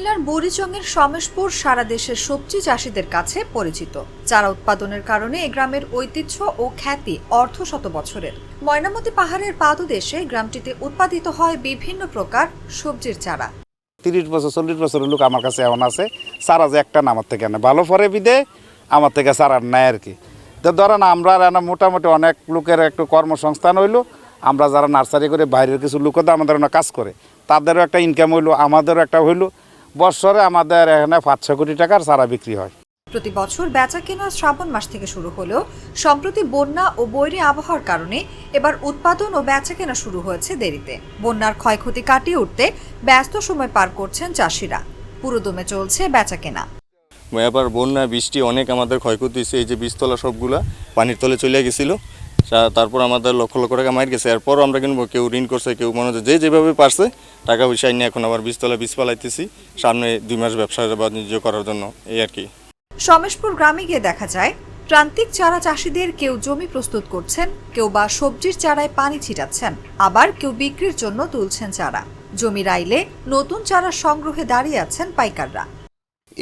কুমিল্লার বুড়িচংয়ের সমেশপুর সারা দেশের সবজি চাষিদের কাছে পরিচিত। চারা উৎপাদনের কারণে এ গ্রামের ঐতিহ্য ও খ্যাতি অর্ধ শত বছরের। ময়নামতি পাহাড়ের পাদদেশে গ্রামটিতে উৎপাদিত হয় বিভিন্ন প্রকার সবজির চারা। তিরিশ বছর, চল্লিশ বছরের লোক আমার কাছে এমন আছে। সারা যে একটা আমার থেকে নেয়। ভালো ফরে বিদে, আমার থেকে সারা নেয় আর কি। তো ধরেন আমরা মোটামুটি অনেক লোকের একটু কর্মসংস্থান হইল। আমরা যারা নার্সারি করে বাইরের কিছু লোকও তো আমাদের কাজ করে। তাদেরও একটা ইনকাম হইল, আমাদেরও একটা হইল। বৎসরে আমাদের এখানে পাঁচ ছ কোটি টাকার চারা বিক্রি হয়। প্রতি বছর বেচা কেনা শ্রাবণ মাস থেকে শুরু হলেও সম্প্রতি বন্যা ও বৈরী আবহাওয়ার কারণে এবার উৎপাদন ও বেচা কেনা শুরু হয়েছে দেরিতে। বন্যার ক্ষয়ক্ষতি কাটিয়ে উঠতে ব্যস্ত সময় পার করছেন চাষিরা। পুরোদমে চলছে বেচা কেনা। এবার বন্যা বৃষ্টি অনেক আমাদের ক্ষয়ক্ষতি হয়েছে এই যে বীজতলা সবগুলা পানির তলে চলে গেছিল। তারপর আমাদের লক্ষ লক্ষ টাকা মার গেছে। এরপরও আমরা কিনবো, কেউ ঋণ করছে, কেউ মনে হচ্ছে যে যেভাবে পারছে, টাকা পয়সা নিয়ে এখন আবার বীজতলা বীজ পালাইতেছি, সামনে দুই মাস ব্যবসা বাণিজ্য করার জন্য, এই আর কি। সমেশপুর গ্রামে গিয়ে দেখা যায়, প্রান্তিক চারা চাষিদের কেউ জমি প্রস্তুত করছেন, কেউ বা সবজির চারায় পানি ছিটাচ্ছেন, আবার কেউ বিক্রির জন্য তুলছেন চারা। জমি রাইলে নতুন চারা সংগ্রহে দাঁড়িয়ে আছেন পাইকাররা।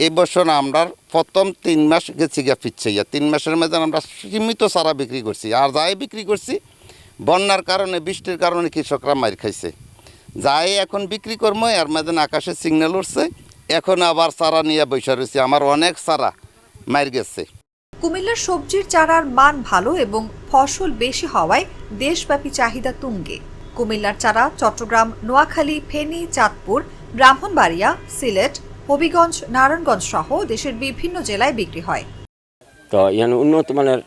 এই বছর আমরা প্রথম তিন মাস গেছি গিয়া ফিরছে গিয়া। তিন মাসের মধ্যে আমরা সীমিত চারা বিক্রি করছি। আর যাই বিক্রি করছি, বন্যার কারণে, বৃষ্টির কারণে কৃষকরা মার খাইছে। যাই এখন বিক্রি করব এর মধ্যে আকাশে সিগন্যাল উঠছে। এখন আবার চারা নিয়ে বসে রয়েছে। আমার অনেক চারা মার গেছে। কুমিল্লার সবজির চারার মান ভালো এবং ফসল বেশি হওয়ায় দেশব্যাপী চাহিদা তুঙ্গে। কুমিল্লার চারা চট্টগ্রাম, নোয়াখালী, ফেনী, চাঁদপুর, ব্রাহ্মণবাড়িয়া, সিলেট হবিগঞ্জ, নারায়ণগঞ্জ সহ দেশের বিভিন্ন জেলায় বিক্রি হয়। তো এখানে উন্নত মানের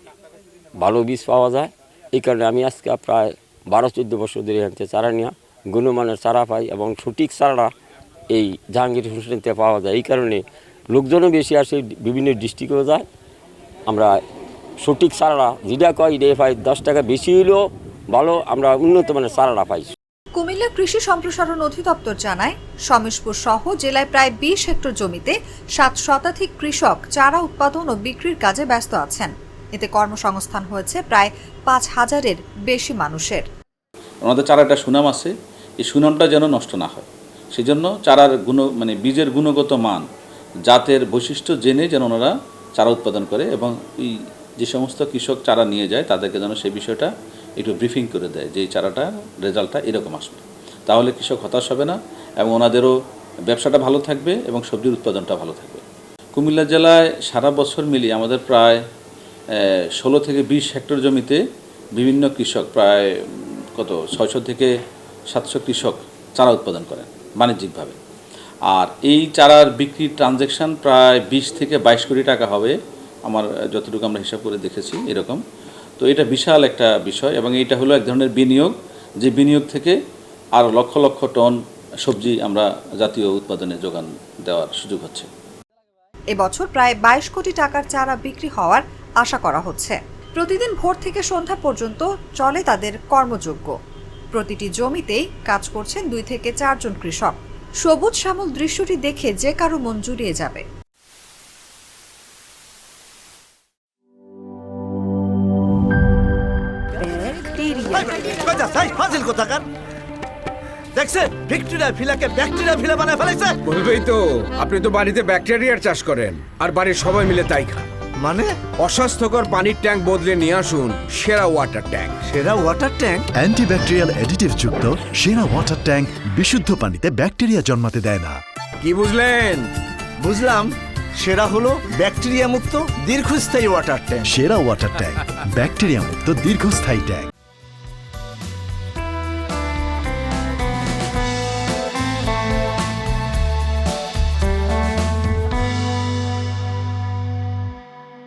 ভালো বীজ পাওয়া যায়। এই কারণে আমি আজকে প্রায় বারো, চোদ্দ বছর ধরে এখান থেকে চারা নেওয়া গুণমানের চারা পাই এবং সঠিক চারা এই জাহাঙ্গীর হোসেনতে পাওয়া যায়। এই কারণে লোকজনও বেশি আসে, বিভিন্ন ডিস্ট্রিক্টেও যায়। আমরা সঠিক চারা যেটা কয় এটা পাই, দশ টাকা বেশি হলেও ভালো, আমরা উন্নত মানের চারাটা পাই। কুমিল্লা কৃষি সম্প্রসারণ অধিদপ্তর জানায়, সমেশপুর সহ জেলায় প্রায় বিশ হেক্টর জমিতে সাত শতাধিক কৃষক চারা উৎপাদন ও বিক্রির কাজে ব্যস্ত আছেন। এতে কর্মসংস্থান হয়েছে প্রায় পাঁচ হাজারের বেশি মানুষের। ওনাদের চারা একটা সুনাম আছে, এই সুনামটা যেন নষ্ট না হয়। সেজন্য চারার গুণ মানে বীজের গুণগত মান, জাতের বৈশিষ্ট্য জেনে যেন ওনারা চারা উৎপাদন করে এবং এই যে সমস্ত কৃষক চারা নিয়ে যায়, তাদেরকে যেন সেই বিষয়টা একটু ব্রিফিং করে দেয় যে চারাটা, রেজাল্টটা এরকম আসবে। তাহলে কৃষক হতাশ হবে না এবং ওনাদেরও ব্যবসাটা ভালো থাকবে এবং সবজির উৎপাদনটা ভালো থাকবে। কুমিল্লা জেলায় সারা বছর মিলিয়ে আমাদের প্রায় ষোলো থেকে বিশ হেক্টর জমিতে বিভিন্ন কৃষক প্রায়, কত, ছয়শো থেকে সাতশো কৃষক চারা উৎপাদন করেন বাণিজ্যিকভাবে। আর এই চারার বিক্রির ট্রানজ্যাকশান প্রায় বিশ থেকে বাইশ কোটি টাকা হবে, আমার যতটুকু আমরা হিসাব করে দেখেছি এরকম। তো এটা বিশাল একটা বিষয় এবং এটা হলো এক ধরনের বিনিয়োগ, যে বিনিয়োগ থেকে আরও লক্ষ লক্ষ টন সবজি আমরা জাতীয় উৎপাদনে যোগান দেওয়ার সুযোগ হচ্ছে এবছর প্রায় বাইশ কোটি টাকার চারা বিক্রি হওয়ার আশা করা হচ্ছে প্রতিদিন ভোর থেকে সন্ধ্যা পর্যন্ত চলে তাদের কর্মযোগ্য প্রতিটি জমিতেই কাজ করছেন দুই থেকে চারজন কৃষক সবুজ শ্যামল দৃশ্যটি দেখে যে কারও মন জুড়িয়ে যাবে কোথাকার দেখছেন? ভিক্টোরিয়া ফিলাকে ব্যাকটেরিয়া ফিলা বানায় ফেলাইছে বলবেই তো আপনি তো বাড়িতে ব্যাকটেরিয়ার চাষ করেন আর বাড়ির সবাই মিলে তাই খান। মানে? অস্বাস্থ্যকর পানির ট্যাঙ্ক বদলে নিয়ে আসুন সেরা ওয়াটার ট্যাঙ্ক। সেরা ওয়াটার ট্যাঙ্ক? অ্যান্টিব্যাকটেরিয়াল অ্যাডিটিভ যুক্ত সেরা ওয়াটার ট্যাঙ্ক বিশুদ্ধ পানিতে ব্যাকটেরিয়া জন্মাতে দেয় না। কি বুঝলেন? বুঝলাম। সেরা হলো ব্যাকটেরিয়া মুক্ত দীর্ঘস্থায়ী ওয়াটার ট্যাঙ্ক। সেরা ওয়াটার ট্যাঙ্ক ব্যাকটেরিয়া মুক্ত দীর্ঘস্থায়ী ট্যাঙ্ক।